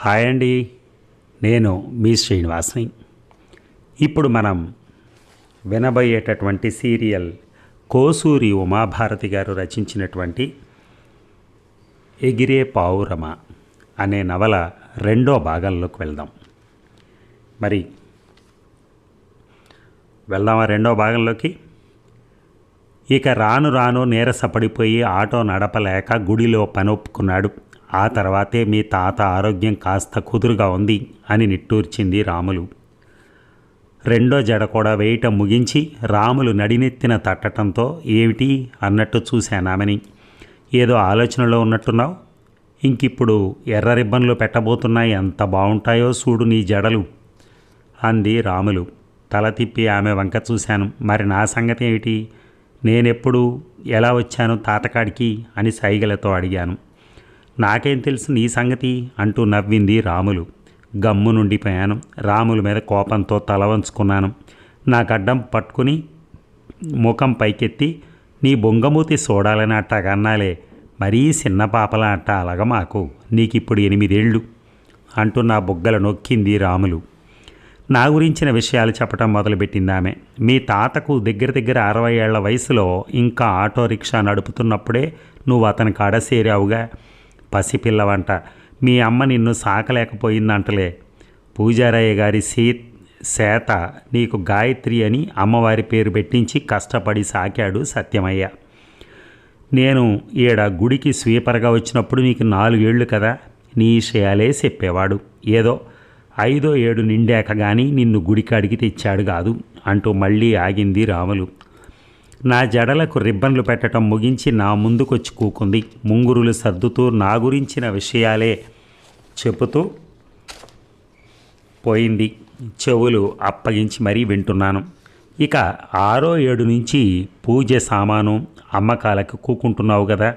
Hi అండి. నేను మీ శ్రీనివాస్ని. ఇప్పుడు మనం వినబోయేటటువంటి సీరియల్ కోసూరి ఉమాభారతి గారు రచించినటువంటి ఎగిరే పావురమ అనే నవల రెండో భాగంలోకి వెళ్దాం. మరి వెళ్దామా రెండో భాగంలోకి? ఇక రాను రాను నీరసపడిపోయి ఆటో నడపలేక గుడిలో పని ఒప్పుకున్నాడు ఆ తర్వాతే మీ తాత ఆరోగ్యం కాస్త కుదురుగా ఉంది అని నిట్టూర్చింది రాములు. రెండో జడ కూడా వేయటం ముగించి రాములు నడినెత్తిన తట్టటంతో ఏమిటి అన్నట్టు చూశానామని ఏదో ఆలోచనలో ఉన్నట్టున్నావు? ఇంకిప్పుడు ఎర్ర రిబ్బన్లు పెట్టబోతున్నాయి ఎంత బాగుంటాయో చూడు నీ జడలు అంది రాములు. తల తిప్పి ఆమె వంక చూశాను. మరి నా సంగతి ఏమిటి? నేనెప్పుడు ఎలా వచ్చాను తాతకాడికి అని సైగలతో అడిగాను. నాకేం తెలుసు నీ సంగతి అంటూ నవ్వింది రాములు. గమ్ము నుండి ప్రయాణం. రాముల మీద కోపంతో తల వంచుకున్నాను. నా గడ్డం పట్టుకుని ముఖం పైకెత్తి నీ బొంగమూతి చూడాలని అట్టగన్నాలే మరీ చిన్న పాపల అట్ట అలగ మాకు. నీకిప్పుడు ఎనిమిదేళ్ళు అంటూ నా బుగ్గల నొక్కింది రాములు. నా గురించిన విషయాలు చెప్పడం మొదలుపెట్టింది ఆమె. మీ తాతకు దగ్గర దగ్గర అరవై ఏళ్ళ వయసులో ఇంకా ఆటో రిక్షా నడుపుతున్నప్పుడే నువ్వు అతని కాడ చేరావుగా. పసిపిల్లవంట. మీ అమ్మ నిన్ను సాకలేకపోయిందంటలే. పూజారయ్య గారి సీ సేత నీకు గాయత్రి అని అమ్మవారి పేరు పెట్టించి కష్టపడి సాకాడు సత్యమయ్య. నేను ఈడ గుడికి స్వీపర్గా వచ్చినప్పుడు నీకు నాలుగేళ్ళు కదా నీ విషయాలే చెప్పేవాడు. ఏదో ఐదో ఏడు నిండాక కానీ నిన్ను గుడికి అడిగి తెచ్చాడు కాదు అంటూ మళ్ళీ ఆగింది రాములు. నా జడలకు రిబ్బన్లు పెట్టడం ముగించి నా ముందుకొచ్చి కూకుంది. ముంగురులు సర్దుతూ నా గురించిన విషయాలే చెబుతూ పోయింది. చెవులు అప్పగించి మరీ వింటున్నాను. ఇక ఆరో ఏడు నుంచి పూజ సామాను అమ్మకాలకు కూకుంటున్నావు కదా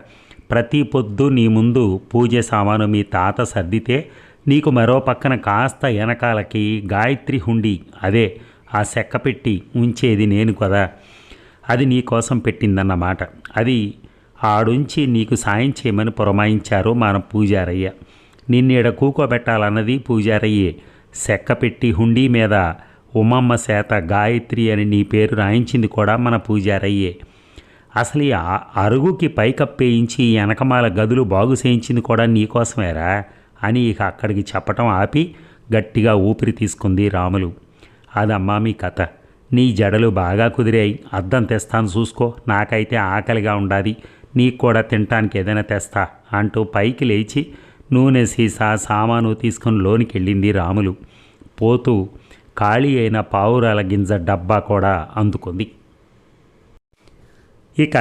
ప్రతి పొద్దు నీ ముందు పూజ సామాను మీ తాత సర్దితే నీకు మరో పక్కన కాస్త వెనకాలకి గాయత్రి హుండి. అదే ఆ సెక్క పెట్టి ఉంచేది నేను కదా. అది నీ కోసం పెట్టిందన్నమాట. అది ఆడుంచి నీకు సాయం చేయమని పురమాయించారు మన పూజారయ్య. నిన్నీడ కూకోబెట్టాలన్నది పూజారయ్యే. సెక్క పెట్టి హుండీ మీద ఉమమ్మ సేత గాయత్రి అని నీ పేరు రాయించింది కూడా మన పూజారయ్యే. అసలు ఈ అరుగుకి పైకప్పేయించి వెనకమాల గదులు బాగు చేయించింది కూడా నీకోసమేరా అని ఇక అక్కడికి చెప్పటం ఆపి గట్టిగా ఊపిరి తీసుకుంది రాములు. అదమ్మా మీ కథ. నీ జడలు బాగా కుదిరాయి. అద్దం తెస్తాను చూసుకో. నాకైతే ఆకలిగా ఉండాది. నీకు కూడా తినటానికి ఏదైనా తెస్తా అంటూ పైకి లేచి నూనె సీసా సామాను తీసుకుని లోనికి వెళ్ళింది రాములు. పోతూ ఖాళీ అయిన పావురాల గింజ డబ్బా కూడా అందుకుంది. ఇక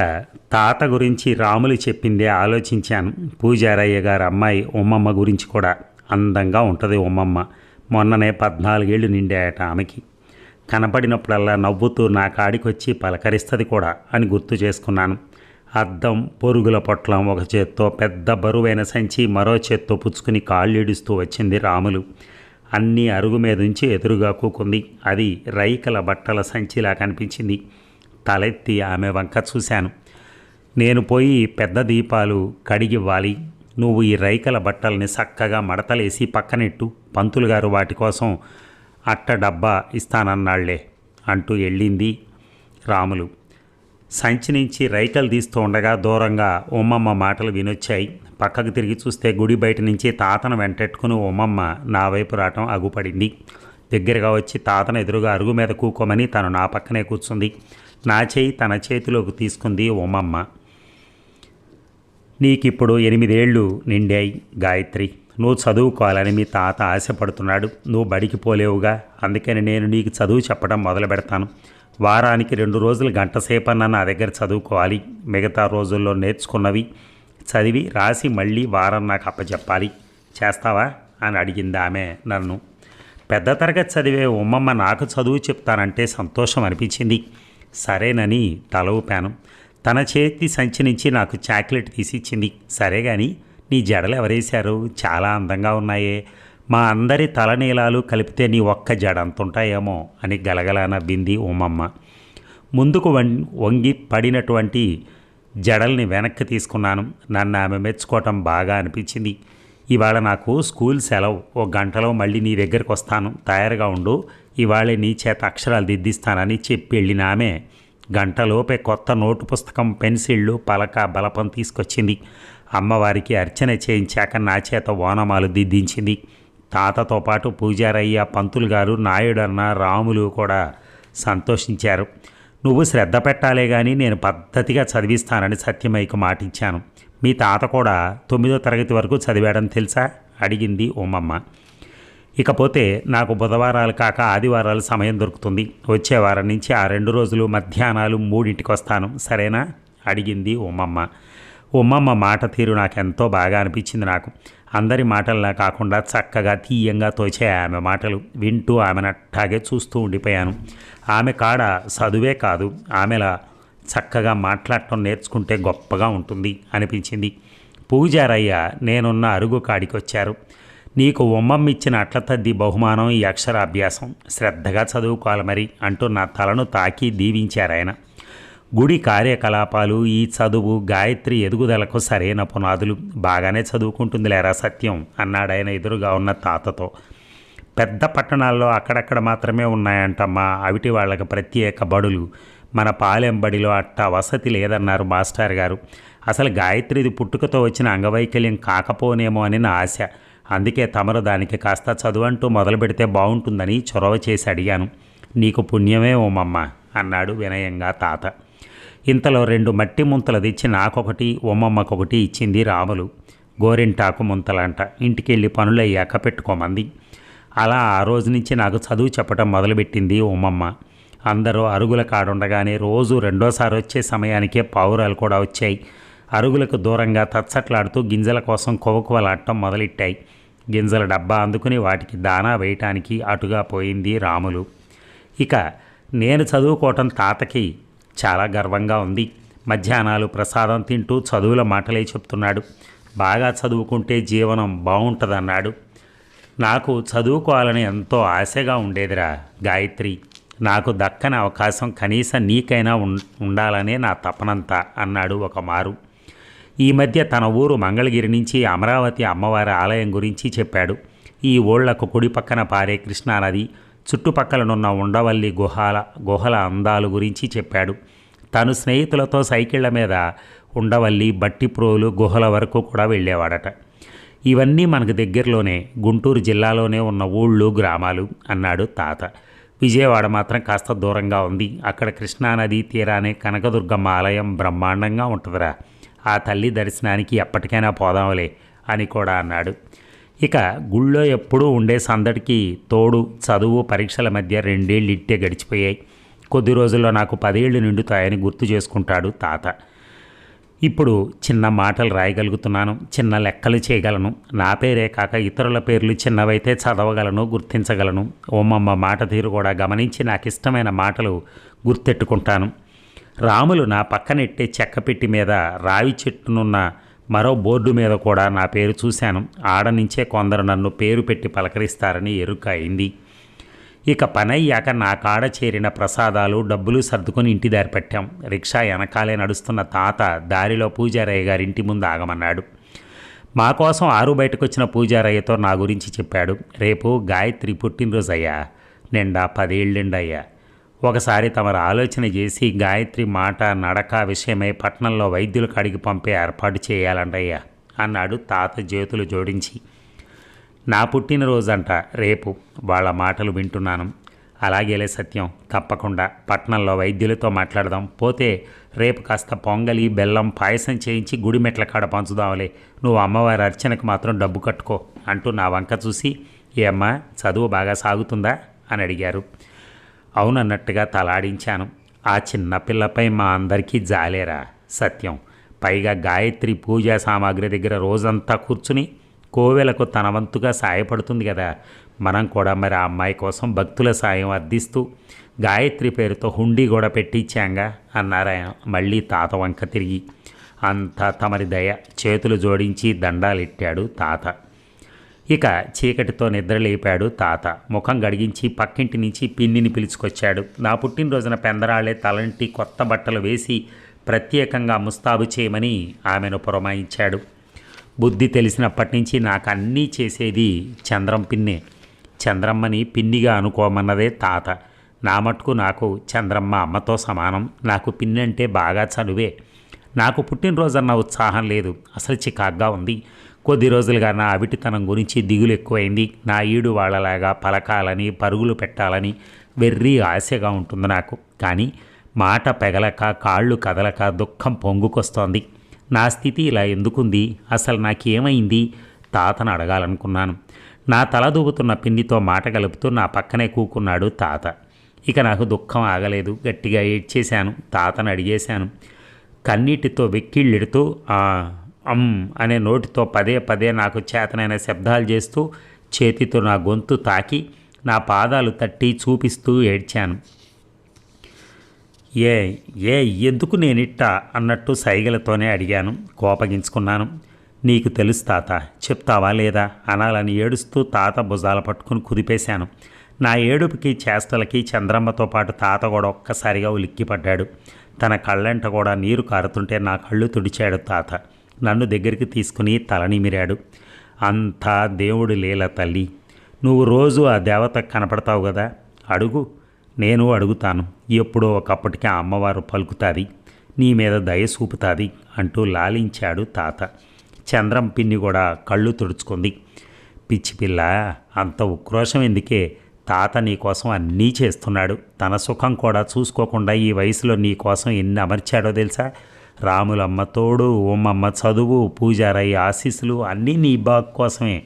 తాత గురించి రాములు చెప్పిందే ఆలోచించాను. పూజారయ్య గారు అమ్మాయి ఉమ్మమ్మ గురించి కూడా అందంగా ఉంటుంది ఉమ్మమ్మ. మొన్ననే పద్నాలుగేళ్ళు నిండాయట ఆమెకి. కనబడినప్పుడల్లా నవ్వుతూ నా కాడికొచ్చి పలకరిస్తుంది కూడా అని గుర్తు చేసుకున్నాను. అద్దం పొరుగుల పొట్లం ఒక చేత్తో పెద్ద బరువైన సంచి మరో చేత్తో పుచ్చుకుని కాళ్ళీడుస్తూ వచ్చింది రాములు. అన్నీ అరుగు మీద ఉంచి ఎదురుగా కూకుంది. అది రైకల బట్టల సంచిలా కనిపించింది. తలెత్తి ఆమె వంక చూశాను. నేను పోయి పెద్ద దీపాలు కడిగివ్వాలి. నువ్వు ఈ రైకల బట్టల్ని చక్కగా మడతలేసి పక్కనెట్టు. పంతులు గారు వాటి కోసం అట్ట డబ్బా ఇస్తానన్నాళ్ళే అంటూ వెళ్ళింది రాములు. సంచి నుంచి రైకలు తీస్తూ ఉండగా దూరంగా ఉమ్మమ్మ మాటలు వినొచ్చాయి. పక్కకు తిరిగి చూస్తే గుడి బయట నుంచి తాతను వెంటెట్టుకుని ఉమ్మమ్మ నా వైపు రావటం అగుపడింది. దగ్గరగా వచ్చి తాతను ఎదురుగా అరుగు మీద కూకోమని తను నా పక్కనే కూర్చుంది. నా చేయి తన చేతిలోకి తీసుకుంది ఉమ్మమ్మ. నీకిప్పుడు ఎనిమిదేళ్ళు నిండాయి గాయత్రి. నువ్వు చదువుకోవాలని మీ తాత ఆశపడుతున్నాడు. నువ్వు బడికి పోలేవుగా. అందుకని నేను నీకు చదువు చెప్పడం మొదలు పెడతాను. వారానికి రెండు రోజులు గంట సేపన్నా నా దగ్గర చదువుకోవాలి. మిగతా రోజుల్లో నేర్చుకున్నవి చదివి రాసి మళ్ళీ వారం నాకు అప్పచెప్పాలి చేస్తావా? అని అడిగింది ఆమె నన్ను. పెద్ద తరగతి చదివే ఉమ్మమ్మ నాకు చదువు చెప్తానంటే సంతోషం అనిపించింది. సరేనని తల ఊపాను. తన చేతి సంచి నుంచి నాకు చాక్లెట్ తీసిచ్చింది. సరే కానీ నీ జడలు ఎవరేశారు? చాలా అందంగా ఉన్నాయే. మా అందరి తలనీలాలు కలిపితే నీ ఒక్క జడ అంతుంటాయేమో అని గలగల నవ్వింది ఉమ్మమ్మ ముందుకు వం వంగి పడినటువంటి జడల్ని వెనక్కి తీసుకున్నాను. నన్ను ఆమె మెచ్చుకోవటం బాగా అనిపించింది. ఇవాళ నాకు స్కూల్ సెలవు. ఓ గంటలో మళ్ళీ నీ దగ్గరికి వస్తాను. తయారుగా ఉండు. ఇవాళ నీ చేత అక్షరాలు దిద్దిస్తానని చెప్పి వెళ్ళిన ఆమె గంటలోపే కొత్త నోటు పుస్తకం పెన్సిళ్ళు పలక బలపం తీసుకొచ్చింది. అమ్మవారికి అర్చన చేయించాక నా చేత ఓనమాలు దిద్దించింది. తాతతో పాటు పూజారయ్య పంతులు గారు నాయుడన్న రాములు కూడా సంతోషించారు. నువ్వు శ్రద్ధ పెట్టాలే కానీ నేను పద్ధతిగా చదివిస్తానని సత్యమయ్యకు మాటిచ్చాను. మీ తాత కూడా తొమ్మిదో తరగతి వరకు చదివాడని తెలుసా? అడిగింది ఉమ్మమ్మ ఇకపోతే నాకు బుధవారాలు కాక ఆదివారాలు సమయం దొరుకుతుంది. వచ్చే వారం నుంచి ఆ రెండు రోజులు మధ్యాహ్నాలు మూడింటికి వస్తాను. సరేనా? అడిగింది ఉమ్మమ్మ ఉమ్మమ్మ మాట తీరు నాకు ఎంతో బాగా అనిపించింది నాకు. అందరి మాటల్లా కాకుండా చక్కగా తీయంగా తోచే ఆమె మాటలు వింటూ ఆమెను అట్టాగే చూస్తూ ఉండిపోయాను. ఆమె కాడ చదువే కాదు ఆమెలా చక్కగా మాట్లాడటం నేర్చుకుంటే గొప్పగా ఉంటుంది అనిపించింది. పూజారయ్య నేనున్న అరుగు కాడికి వచ్చారు నీకు ఉమ్మమ్మిచ్చిన అట్ల తద్ది బహుమానం ఈ అక్షరాభ్యాసం. శ్రద్ధగా చదువుకోవాలి మరి అంటూ నా తలను తాకి దీవించారాయన. గుడి కార్యకలాపాలు ఈ చదువు గాయత్రి ఎదుగుదలకు సరైన పునాదులు. బాగానే చదువుకుంటుంది లేరా సత్యం అన్నాడాయన ఎదురుగా ఉన్న తాతతో. పెద్ద పట్టణాల్లో అక్కడక్కడ మాత్రమే ఉన్నాయంటమ్మా అవిటి వాళ్ళకి ప్రత్యేక బడులు. మన పాలెం బడిలో అట్ట వసతి లేదన్నారు మాస్టర్ గారు. అసలు గాయత్రిది పుట్టుకతో వచ్చిన అంగవైకల్యం కాకపోనేమో అని నా ఆశ. అందుకే తమరు దానికి కాస్త చదువంటూ మొదలు పెడితే బాగుంటుందని చొరవ చేసి అడిగాను. నీకు పుణ్యమే ఓమమ్మ అన్నాడు వినయంగా తాత. ఇంతలో రెండు మట్టి ముంతలు తెచ్చి నాకొకటి ఓమమ్మకొకటి ఇచ్చింది రాములు. గోరింటాకు ముంతలంట. ఇంటికెళ్ళి పనులు అయ్యాక పెట్టుకోమంది. అలా ఆ రోజు నుంచి నాకు చదువు చెప్పడం మొదలుపెట్టింది ఉమ్మమ్మ అందరూ అరుగుల కాడుండగానే రోజు రెండోసారి వచ్చే సమయానికే పావురాలు కూడా వచ్చాయి. అరుగులకు దూరంగా తచ్చట్లాడుతూ గింజల కోసం కొవ్వకువలాడటం మొదలెట్టాయి. గింజల డబ్బా అందుకుని వాటికి దానా వేయటానికి అటుగా పోయింది రాములు. ఇక నేను చదువుకోవటం తాతకి చాలా గర్వంగా ఉంది. మధ్యాహ్నాలు ప్రసాదం తింటూ చదువుల మాటలే చెప్తున్నాడు. బాగా చదువుకుంటే జీవనం బాగుంటుందన్నాడు. నాకు చదువుకోవాలని ఎంతో ఆశగా ఉండేదిరా గాయత్రి. నాకు దక్కని అవకాశం కనీసం నీకైనా ఉం- ఉండాలనే నా తపనంతా అన్నాడు ఒక మారు ఈ మధ్య తన ఊరు మంగళగిరి నుంచి అమరావతి అమ్మవారి ఆలయం గురించి చెప్పాడు. ఈ ఓళ్ళకు కుడి పక్కన పారే కృష్ణానది చుట్టుపక్కలనున్న ఉండవల్లి గుహాల గుహల అందాలు గురించి చెప్పాడు. తను స్నేహితులతో సైకిళ్ళ మీద ఉండవల్లి బట్టిప్రోలు గుహల వరకు కూడా వెళ్ళేవాడట. ఇవన్నీ మనకు దగ్గరలోనే గుంటూరు జిల్లాలోనే ఉన్న ఊళ్ళు గ్రామాలు అన్నాడు తాత. విజయవాడ మాత్రం కాస్త దూరంగా ఉంది. అక్కడ కృష్ణానది తీరానే కనకదుర్గమ్మ ఆలయం బ్రహ్మాండంగా ఉంటుందిరా. ఆ తల్లి దర్శనానికి ఎప్పటికైనా పోదాంలే అని కూడా అన్నాడు. ఇక గుళ్ళో ఎప్పుడూ ఉండే సందడికి తోడు చదువు పరీక్షల మధ్య రెండేళ్ళు ఇట్టే గడిచిపోయాయి. కొద్ది రోజుల్లో నాకు పదేళ్ళు నిండుతాయని గుర్తు చేసుకుంటాడు తాత. ఇప్పుడు చిన్న మాటలు రాయగలుగుతున్నాను చిన్న లెక్కలు చేయగలను. నా పేరే కాక ఇతరుల పేర్లు చిన్నవైతే చదవగలను గుర్తించగలను. ఓమమ్మ మాట తీరు కూడా గమనించి నాకు ఇష్టమైన మాటలు గుర్తెట్టుకుంటాను. రాములు నా పక్కనెట్టే చెక్కపెట్టి మీద రావి చెట్టునున్న మరో బోర్డు మీద కూడా నా పేరు చూశాను. ఆడ నుంచే కొందరు నన్ను పేరు పెట్టి పలకరిస్తారని ఎరుక అయింది. ఇక పనయ్యాక నా కాడ చేరిన ప్రసాదాలు డబ్బులు సర్దుకొని ఇంటి దారి పెట్టాం. రిక్షా వెనకాలే నడుస్తున్న తాత దారిలో పూజారయ్య గారి ఇంటి ముందు ఆగమన్నాడు. మా కోసం ఆరు బయటకొచ్చిన పూజారయ్యతో నా గురించి చెప్పాడు. రేపు గాయత్రి పుట్టినరోజు అయ్యా నిండా పదేళ్ళిండయ్యా. ఒకసారి తమరు ఆలోచన చేసి గాయత్రి మాట నడక విషయమై పట్నంలో వైద్యుల కాడికి పంపే ఏర్పాటు చేయాలంటయ్య అన్నాడు తాత జ్యోతులు జోడించి. నా పుట్టినరోజంట రేపు వాళ్ళ మాటలు వింటున్నాను. అలాగేలే సత్యం తప్పకుండా పట్నంలో వైద్యులతో మాట్లాడదాం. పోతే రేపు కాస్త పొంగలి బెల్లం పాయసం చేయించి గుడి మెట్ల కాడ పంచుదాంలే. నువ్వు అమ్మవారి అర్చనకు మాత్రం డబ్బు కట్టుకో అంటూ నా వంక చూసి ఏ అమ్మ చదువు బాగా సాగుతుందా? అని అడిగారు. అవునన్నట్టుగా తలాడించాను. ఆ చిన్న పిల్లపై మా అందరికీ జాలేరా? సత్యం. పైగా గాయత్రి పూజా సామాగ్రి దగ్గర రోజంతా కూర్చుని కోవెలకు తన వంతుగా సాయపడుతుంది కదా మనం కూడా మరి ఆ అమ్మాయి కోసం భక్తుల సాయం అర్థిస్తూ గాయత్రి పేరుతో హుండీ కూడా పెట్టించాంగా అన్నారాయన మళ్ళీ తాత వంక తిరిగి. అంతా తమరి దయ. చేతులు జోడించి దండాలెట్టాడు తాత. ఇక చీకటితో నిద్రలేపాడు తాత. ముఖం గడిగించి పక్కింటి నుంచి పిన్నిని పిలుచుకొచ్చాడు. నా పుట్టినరోజున పెందరాళ్ళే తలంటి కొత్త బట్టలు వేసి ప్రత్యేకంగా ముస్తాబు చేయమని ఆమెను పురమాయించాడు. బుద్ధి తెలిసినప్పటి నుంచి నాకు అన్నీ చేసేది చంద్రం పిన్నే. చంద్రమ్మని పిన్నిగా అనుకోమన్నదే తాత. నా మటుకు నాకు చంద్రమ్మ అమ్మతో సమానం. నాకు పిన్ని అంటే బాగా చనువే. నాకు పుట్టినరోజన్న ఉత్సాహం లేదు. అసలు చికాగ్గా ఉంది. కొద్ది రోజులుగా నా అవిటితనం గురించి దిగులు ఎక్కువైంది. నా ఈడు వాళ్ళలాగా పలకాలని పరుగులు పెట్టాలని వెర్రి ఆశగా ఉంటుంది నాకు. కానీ మాట పెగలక కాళ్ళు కదలక దుఃఖం పొంగుకొస్తోంది. నా స్థితి ఇలా ఎందుకుంది? అసలు నాకేమైంది? తాతను అడగాలనుకున్నాను. నా తల దూపుతున్న పిన్నితో మాట కలుపుతూ నా పక్కనే కూకున్నాడు తాత. ఇక నాకు దుఃఖం ఆగలేదు. గట్టిగా ఏడ్చేశాను. తాతను అడిగేశాను. కన్నీటితో వెక్కిళ్ళెడుతూ అమ్ అనే నోటితో పదే పదే నాకు చేతనైన శబ్దాలు చేస్తూ చేతితో నా గొంతు తాకి నా పాదాలు తట్టి చూపిస్తూ ఏడ్చాను. ఏ ఏ ఎందుకు నేనిట్ట అన్నట్టు సైగలతోనే అడిగాను. కోపగించుకున్నాను. నీకు తెలుసు తాత చెప్తావా లేదా అనాలని ఏడుస్తూ తాత భుజాల పట్టుకుని కుదిపేశాను. నా ఏడుపుకి చేష్టలకి చంద్రమ్మతో పాటు తాత కూడా ఒక్కసారిగా ఉలిక్కిపడ్డాడు. తన కళ్ళంట కూడా నీరు కారుతుంటే నా కళ్ళు తుడిచాడు తాత. నన్ను దగ్గరికి తీసుకుని తలనిమిరాడు అంతా దేవుడు లీల తల్లి. నువ్వు రోజు ఆ దేవత కనపడతావు కదా అడుగు. నేను అడుగుతాను. ఎప్పుడో ఒకప్పటికే అమ్మవారు పలుకుతాది. నీ మీద దయ చూపుతాది అంటూ లాలించాడు తాత. చంద్రం పిన్ని కూడా కళ్ళు తుడుచుకుంది. పిచ్చి పిల్ల అంత ఉక్రోషం ఎందుకే? తాత నీ కోసం అన్నీ చేస్తున్నాడు. తన సుఖం కూడా చూసుకోకుండా ఈ వయసులో నీకోసం ఎన్ని అమర్చాడో తెలుసా? రాములమ్మ తోడు ఉమ్మమ్మ చదువు పూజారయ్య ఆశీస్సులు అన్నీ నీ బాగు కోసమే.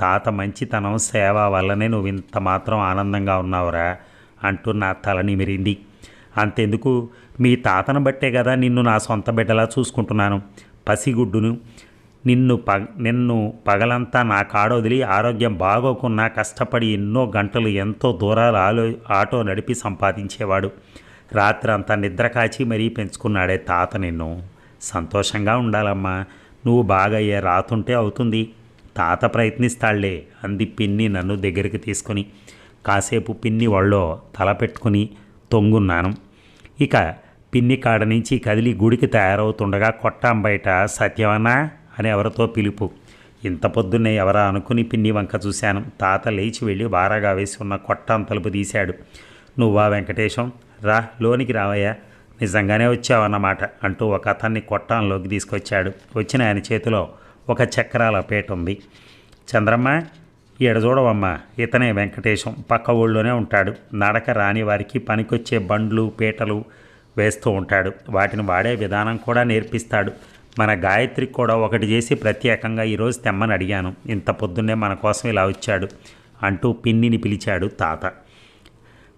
తాత మంచితనం సేవ వల్లనే నువ్వు ఇంత మాత్రం ఆనందంగా ఉన్నావురా అంటూ నా తల నిమిరింది. అంతెందుకు? మీ తాతను బట్టే కదా నిన్ను నా సొంత బిడ్డలా చూసుకుంటున్నాను. పసిగుడ్డును. నిన్ను పగ నిన్ను పగలంతా నా కాడొదిలి ఆరోగ్యం బాగోకున్నా కష్టపడి ఎన్నో గంటలు ఎంతో దూరాలు ఆలో ఆటో నడిపి సంపాదించేవాడు. రాత్రి అంతా నిద్ర కాచి మరీ పెంచుకున్నాడే తాత నిన్ను. సంతోషంగా ఉండాలమ్మా. నువ్వు బాగా అయ్యే రాతుంటే అవుతుంది. తాత ప్రయత్నిస్తాళ్ళే అంది పిన్ని నన్ను దగ్గరికి తీసుకొని. కాసేపు పిన్ని వాళ్ళో తల పెట్టుకుని తొంగున్నాను. ఇక పిన్ని కాడ నుంచి కదిలి గుడికి తయారవుతుండగా కొట్టాం బయట సత్యవనా అని ఎవరితో పిలుపు. ఇంత పొద్దున్నే ఎవరా అనుకుని పిన్ని వంక చూశాను. తాత లేచి వెళ్ళి బారాగా వేసి ఉన్న కొట్టాం తలుపు తీశాడు. నువ్వా వెంకటేశం? రా లోనికి రావయ్యా. నిజంగానే వచ్చావన్నమాట అంటూ ఒక అతన్ని కొట్టంలోకి తీసుకొచ్చాడు. వచ్చిన ఆయన చేతిలో ఒక చక్రాల పేట ఉంది. చంద్రమ్మ ఈడ చూడవమ్మా ఇతనే వెంకటేశం. పక్క ఊళ్ళోనే ఉంటాడు. నడక రాని వారికి పనికొచ్చే బండ్లు పీటలు వేస్తూ ఉంటాడు. వాటిని వాడే విధానం కూడా నేర్పిస్తాడు. మన గాయత్రికి కూడా ఒకటి చేసి ప్రత్యేకంగా ఈరోజు తెమ్మని అడిగాను. ఇంత పొద్దున్నే మన కోసం ఇలా వచ్చాడు అంటూ పిన్నిని పిలిచాడు తాత.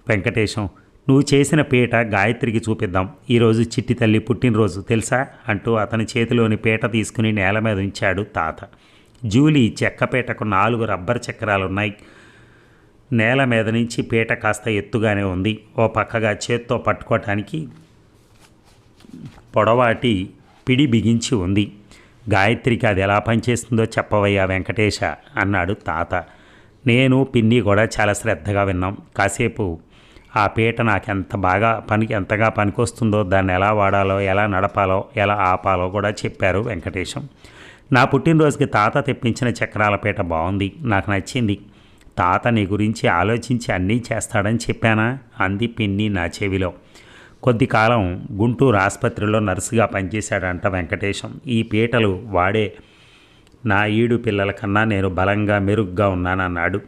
వెంకటేశం నువ్వు చేసిన పీట గాయత్రికి చూపిద్దాం. ఈరోజు చిట్టి తల్లి పుట్టినరోజు తెలుసా? అంటూ అతని చేతిలోని పీట తీసుకుని నేల మీద ఉంచాడు తాత. జూలీ చెక్కపీటకు నాలుగు రబ్బర్ చక్రాలున్నాయి. నేల మీద నుంచి పీట కాస్త ఎత్తుగానే ఉంది. ఓ పక్కగా చేత్తో పట్టుకోవటానికి పొడవాటి పిడి బిగించి ఉంది. గాయత్రికి అది ఎలా పనిచేస్తుందో చెప్పవయ్యా వెంకటేశ అన్నాడు తాత. నేను పిన్ని కూడా చాలా శ్రద్ధగా విన్నాం. కాసేపు ఆ పీట నాకు ఎంత బాగా పనికి ఎంతగా పనికొస్తుందో దాన్ని ఎలా వాడాలో ఎలా నడపాలో ఎలా ఆపాలో కూడా చెప్పారు వెంకటేశం. నా పుట్టినరోజుకి తాత తెప్పించిన చక్రాల పీట బాగుంది నాకు నచ్చింది. తాత నీ గురించి ఆలోచించి అన్నీ చేస్తాడని చెప్పానా? అంది పిన్ని నా చెవిలో. కొద్ది కాలం గుంటూరు ఆసుపత్రిలో నర్సుగా పనిచేశాడంట వెంకటేశం. ఈ పీటలు వాడే నా ఈడు పిల్లల కన్నా నేను బలంగా మెరుగ్గా ఉన్నానన్నాడు.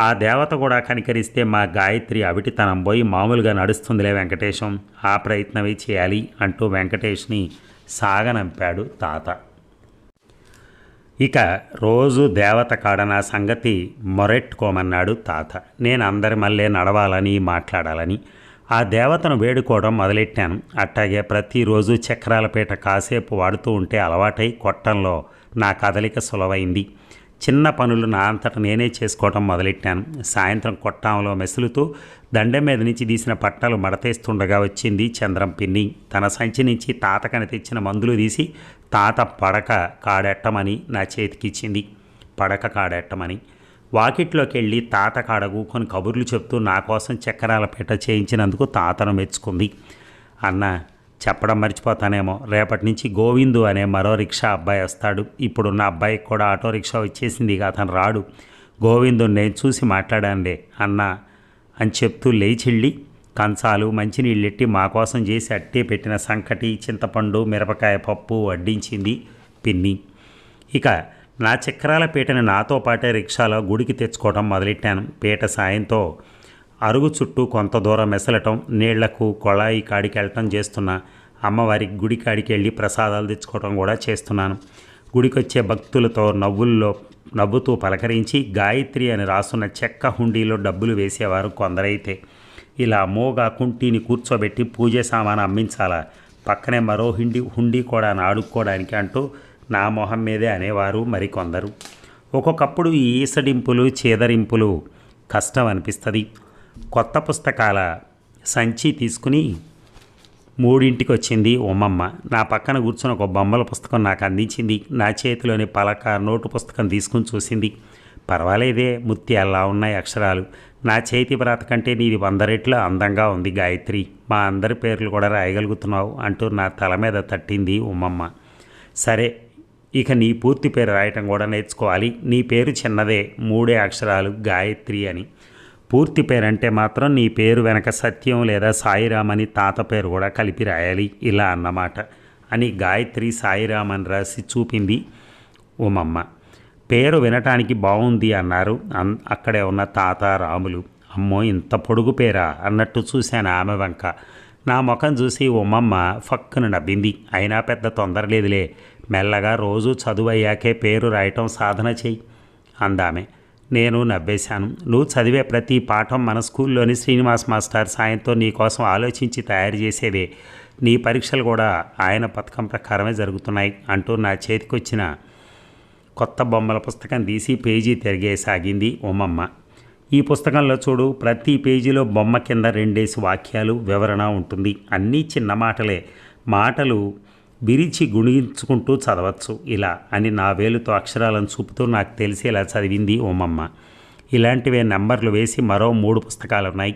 ఆ దేవత కూడా కనికరిస్తే మా గాయత్రి అవిటితనం పోయి మామూలుగా నడుస్తుందిలే వెంకటేశం. ఆ ప్రయత్నమే చేయాలి అంటూ వెంకటేష్ని సాగనంపాడు తాత. ఇక రోజు దేవత కాడ నా సంగతి మొరెట్టుకోమన్నాడు తాత. నేను అందరి మళ్ళీ నడవాలని మాట్లాడాలని. ఆ దేవతను వేడుకోవడం మొదలెట్టాను. అట్టాగే ప్రతిరోజు చక్రాలపేట కాసేపు వాడుతూ ఉంటే అలవాటై కొట్టంలో నా కదలిక సులవైంది. చిన్న పనులు నా అంతట నేనే చేసుకోవడం మొదలెట్టాను. సాయంత్రం కొట్టాంలో మెసులుతూ దండె మీద నుంచి తీసిన పట్టాలు మడతేస్తుండగా వచ్చింది చంద్రం పిన్ని. తన సంచి నుంచి తాతకని తెచ్చిన మందులు తీసి తాత పడక కాడెట్టమని నా చేతికిచ్చింది. పడక కాడెట్టమని. వాకిట్లోకి వెళ్ళి తాత కాడ కొన్ని కబుర్లు చెప్తూ నా కోసం చక్రాల పీట చేయించినందుకు తాతను మెచ్చుకుంది. అన్న చెప్పడం మర్చిపోతానేమో. రేపటి నుంచి గోవిందు అనే మరో రిక్షా అబ్బాయి వస్తాడు. ఇప్పుడున్న అబ్బాయికి కూడా ఆటో రిక్షా వచ్చేసింది ఇక అతను రాడు. గోవిందు నేను చూసి మాట్లాడానులే. అన్న అని చెప్తూ లేచిళ్ళి కంచాలు మంచినీళ్ళెట్టి మా కోసం చేసి అట్టే పెట్టిన సంకటి చింతపండు మిరపకాయ పప్పు వడ్డించింది పిన్ని. ఇక నా చక్రాల పీటని నాతో పాటే రిక్షాలో గుడికి తెచ్చుకోవడం మొదలెట్టాను. పీట సాయంతో అరుగు చుట్టూ కొంత దూరం మెసలటం నీళ్ళకు కొళాయి కాడికి వెళ్ళటం చేస్తున్నా. అమ్మవారికి గుడి కాడికి వెళ్ళి ప్రసాదాలు తెచ్చుకోవడం కూడా చేస్తున్నాను. గుడికొచ్చే భక్తులతో నవ్వుల్లో నవ్వుతూ పలకరించి గాయత్రి అని రాసున్న చెక్క హుండీలో డబ్బులు వేసేవారు కొందరైతే. ఇలా మోగా కుంటీని కూర్చోబెట్టి పూజ సామాను అమ్మించాలా? పక్కనే మరో హుండీ హుండీ కూడా ఆడుకోవడానికి అంటూ నా మొహం మీదే అనేవారు మరికొందరు. ఒక్కొక్కప్పుడు ఈ ఈసడింపులు చేదరింపులు కష్టం అనిపిస్తుంది. కొత్త పుస్తకాల సంచి తీసుకుని మూడింటికి వచ్చింది ఉమ్మమ్మ నా పక్కన కూర్చుని ఒక బొమ్మల పుస్తకం నాకు అందించింది. నా చేతిలోని పలక నోటు పుస్తకం తీసుకుని చూసింది. పర్వాలేదే ముత్యాల్లా ఉన్నాయి అక్షరాలు. నా చేతి బ్రాత కంటే నీది వంద రెట్లు అందంగా ఉంది గాయత్రి. మా అందరి పేర్లు కూడా రాయగలుగుతున్నావు అంటూ నా తల మీద తట్టింది ఉమ్మమ్మ సరే ఇక నీ పూర్తి పేరు రాయటం కూడా నేర్చుకోవాలి. నీ పేరు చిన్నదే మూడే అక్షరాలు గాయత్రి అని. పూర్తి పేరంటే మాత్రం నీ పేరు వెనక సత్యం లేదా సాయిరామ్ అని తాత పేరు కూడా కలిపి రాయాలి. ఇలా అన్నమాట. అని గాయత్రి సాయిరామ్ అని రాసి చూపింది ఉమమ్మ పేరు వినటానికి బాగుంది అన్నారు. అన్ అక్కడే ఉన్న తాత రాములు. అమ్మో ఇంత పొడుగు పేరా? అన్నట్టు చూశాను ఆమె వంక. నా ముఖం చూసి ఉమ్మమ్మ ఫక్కును నవ్వింది. అయినా పెద్ద తొందర లేదులే. మెల్లగా రోజు చదువు అయ్యాకే పేరు రాయటం సాధన చెయ్యి అందామే. నేను నవ్వేశాను. నువ్వు చదివే ప్రతి పాఠం మన స్కూల్లోని శ్రీనివాస్ మాస్టర్ సాయంతో నీకోసం ఆలోచించి తయారు చేసేదే నీ పరీక్షలు కూడా ఆయన పథకం ప్రకారమే జరుగుతున్నాయి అంటూ నా చేతికొచ్చిన కొత్త బొమ్మల పుస్తకం తీసి పేజీ తిరిగేసాగింది ఉమ్మమ్మ ఈ పుస్తకంలో చూడు ప్రతి పేజీలో బొమ్మ కింద రెండేసి వాక్యాలు వివరణ ఉంటుంది. అన్నీ చిన్న మాటలే. మాటలు బిరిచి గుణించుకుంటూ చదవచ్చు. ఇలా అని నా వేలుతో అక్షరాలను చూపుతూ నాకు తెలిసేలా చదివింది ఓమమ్మ ఇలాంటివే నెంబర్లు వేసి మరో మూడు పుస్తకాలు ఉన్నాయి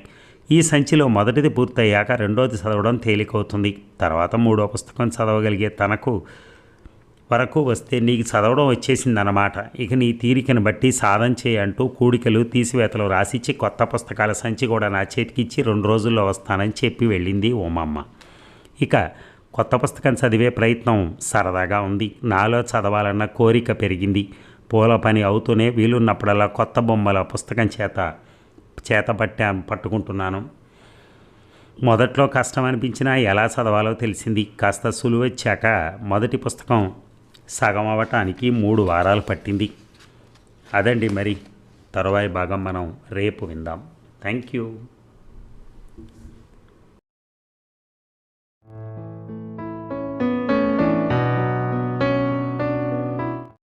ఈ సంచిలో మొదటిది పూర్తయ్యాక రెండోది చదవడం తేలికవుతుంది. తర్వాత మూడో పుస్తకం చదవగలిగే తనకు వరకు వస్తే నీకు చదవడం వచ్చేసిందన్నమాట. ఇక నీ తీరికను బట్టి సాధన చేయంటూ కూడికలు తీసివేతలు రాసిచ్చి కొత్త పుస్తకాల సంచి కూడా నా చేతికిచ్చి రెండు రోజుల్లో వస్తానని చెప్పి వెళ్ళింది ఓమమ్మ ఇక కొత్త పుస్తకం చదివే ప్రయత్నం సరదాగా ఉంది. నాలో చదవాలన్న కోరిక పెరిగింది. పూల పని అవుతూనే వీలున్నప్పుడల్లా కొత్త బొమ్మల పుస్తకం చేత చేత పట్టా పట్టుకుంటున్నాను. మొదట్లో కష్టం అనిపించినా ఎలా చదవాలో తెలిసింది. కాస్త సులువచ్చాక మొదటి పుస్తకం సగం అవ్వటానికి మూడు వారాలు పట్టింది. అదండి మరి తరువాయి భాగం మనం రేపు విందాం. Thank you